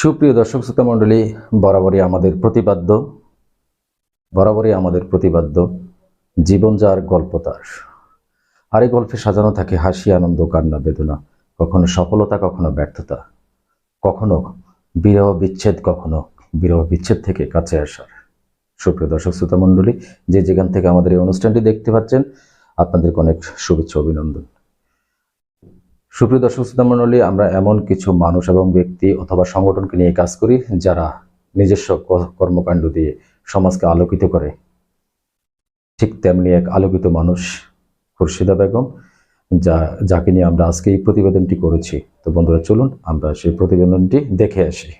সুপ্রিয় দর্শক শ্রোতা মণ্ডলী, বরাবরই আমাদের প্রতিপাদ্য, বরাবরই আমাদের প্রতিপাদ্য, জীবন যার গল্প তার। আর এই গল্পে সাজানো থাকে হাসি, আনন্দ, কান্না, বেদনা, কখনো সফলতা, কখনো ব্যর্থতা, কখনো বিরহ বিচ্ছেদ, কখনো বিরহ বিচ্ছেদ থেকে কাছে আসার। সুপ্রিয় দর্শক শ্রোতা মণ্ডলী, যে যেখান থেকে আমাদের এই অনুষ্ঠানটি দেখতে পাচ্ছেন আপনাদেরকে অনেক শুভেচ্ছা, অভিনন্দন। সুপ্রিয় দর্শক শ্রোতামণ্ডলী আমরা এমন কিছু মানুষ এবং ব্যক্তি অথবা সংগঠনকে নিয়ে কাজ করি যারা নিজস্ব কর্মকাণ্ড দিয়ে সমাজকে আলোকিত করে। ঠিক তেমনি এক আলোকিত মানুষ খুরশিদা বেগম, যা, যাকে নিয়ে আমরা আজকে এই প্রতিবেদনটি করেছি। তো বন্ধুরা, চলুন আমরা সেই প্রতিবেদনটি দেখে আসি।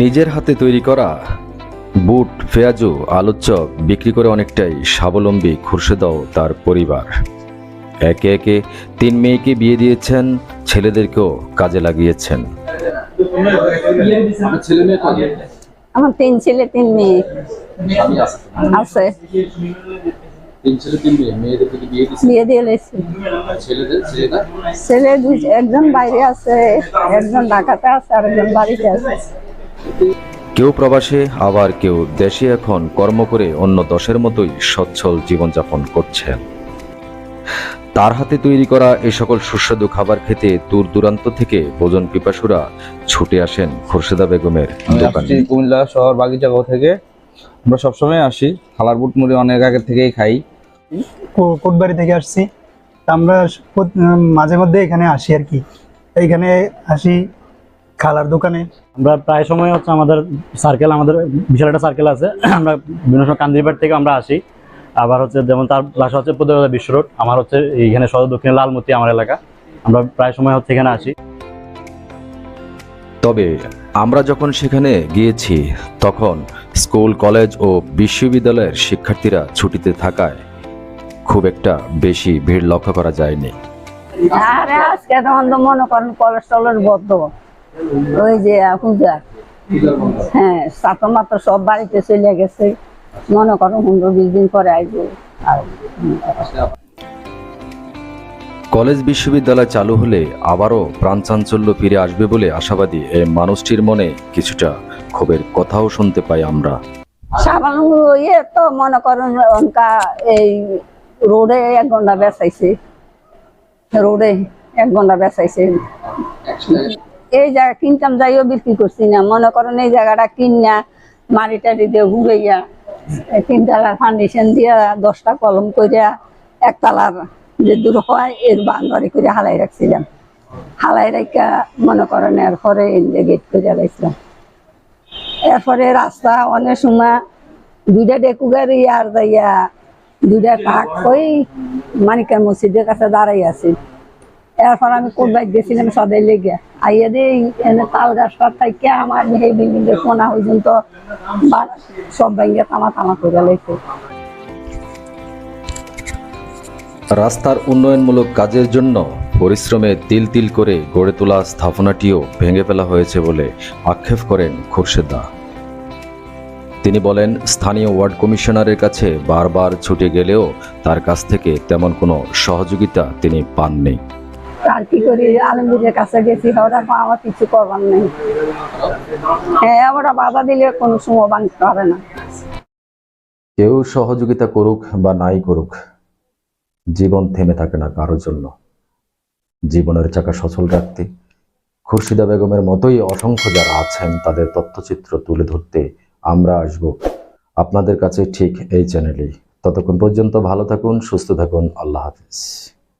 নিজের হাতে তৈরি করা বুট পেঁয়াজু আলুর চপ বিক্রি করে অনেকটাই স্বাবলম্বী খুরশেদাও তার পরিবার। একে একে তিন মেয়েকে বিয়ে দিয়েছেন ছেলেদেরকেও কাজে লাগিয়েছেন। আমার তিন ছেলে তিন মেয়ে। আছে। ছেলে তিন মেয়ে। মেয়েদের থেকে বিয়ে দিচ্ছে বিয়ে দিয়ে লেছি ছেলেদের ছেলেরা? ছেলে দুই একজন বাইরে আছে একজন ঢাকাতে আছে আর একজন বাড়িতে আছে। কেউ প্রবাসে আবার কেউ দেশে এখন কর্ম করে অন্য দশের মতোই সচ্ছল জীবনযাপন করছেন। তার হাতে তৈরি করা এই সকল সুস্বাদু খাবার খেতে দূর দূরান্ত থেকে ভোজন পিপাসুরা ছুটে আসেন খুরশেদা বেগমের দোকানে। কুমিল্লা শহর বাগিচাগাঁও থেকে। আমরা সবসময় আসি খালার বুট মুড়ি অনেক আগে থেকেই খাই। কোটবাড়ি থেকে আসছি। তা আমরা মাঝে মধ্যে এখানে আসি আর কি। এইখানে আসি খালার দোকানে। আমরা প্রায় সময় হচ্ছে আমাদের সার্কেল আমাদের বিশাল একটা সার্কেল আছে। আমরা বিভিন্ন সময় কান্দিরপাট থেকে আমরা আসি। আবার হচ্ছে যেমন তার বাসা হচ্ছে পদ্মা বিশ্ব রোড আমার হচ্ছে এইখানে সদর দক্ষিণে লালমতি আমার এলাকা। আমরা প্রায় সময় হচ্ছে এখানে আসি। তবে আমরা যখন সেখানে গিয়েছি তখন স্কুল কলেজ ও বিশ্ববিদ্যালয়ের শিক্ষার্থীরা ছুটিতে থাকায় খুব একটা বেশি ভিড় লক্ষ্য করা যায়নি। আরে আজকে তখন তো মনে করেন কোলেস্ট্রলের বদ্ধ ওই যে পূজা হ্যাঁ সাত মাত্র সব বাড়িতে চলে গেছে। মনে করো পনেরো বিশ দিন পরে আসব। আর কলেজ বিশ্ববিদ্যালয় চালু হলে আবারও প্রাণচাঞ্চল্য ফিরে আসবে বলে আশাবাদী এই মানুষটির মনে কিছুটা ক্ষোভের কথাও শুনতে পাই আমরা। ইয়ে তো মনে করেন অনকা এই রোডে এক ঘণ্টা বেসাইছে রোডে এক ঘণ্টা বেসাইছে এই জায়গা কিনতাম, যাইও বিক্রি করছি না। মনে করেন এই জায়গাটা কিনা মারি টারি দিয়ে ঘুরাইয়া তিনতলার ফাউন্ডেশন দিয়া দশটা কলম কইরা একতলার যে দূর হয়, এর বাঙ্গারি করে হালাই রাখছিলাম। হালাই রাইকা মনে করেন এরপরে গেট করে লাইছিলাম। এরপরে রাস্তা অনেক সময় দুইটা ডেকু গাড়ি আর যাইয়া দুইটা টাক ওই মানিকা মসজিদের কাছে দাঁড়াই আছি। এরপর আমি বাইক গেছিলাম সদাই লেগে। আইয়া তাল রাস্তা থেকে আমার এই বিল্ডিং এর কোনা পর্যন্ত সব ব্যাঙ্গে তামা তামা করে লাইছে রাস্তার উন্নয়নমূলক কাজের জন্য পরিশ্রমে তিল তিল করে গড়ে তোলা স্থাপনাটিও ভেঙে ফেলা হয়েছে বলে আক্ষেপ করেন খোরশেদা। তিনি বলেন, স্থানীয় ওয়ার্ড কমিশনারের কাছে বারবার ছুটে গেলেও তার কাছ থেকে তেমন কোনো সহযোগিতা তিনি পাননি। আর কি করি? আলমগীরের কাছে গেছি ওরা আমার কিছু করবার নেই। হ্যাঁ ওরা বাধা দিলে কোনো সময় না। কেউ সহযোগিতা করুক বা নাই করুক, জীবন থেমে থাকে না কারোর জন্য। জীবনের চাকা সচল রাখতে, খুরশিদা বেগমের মতোই অসংখ্য যারা আছেন, তাদের তথ্যচিত্র তুলে ধরতে আমরা আসব। আপনাদের কাছে ঠিক এই চ্যানেলেই। ততক্ষণ পর্যন্ত ভালো থাকুন, সুস্থ থাকুন, আল্লাহ হাফিজ।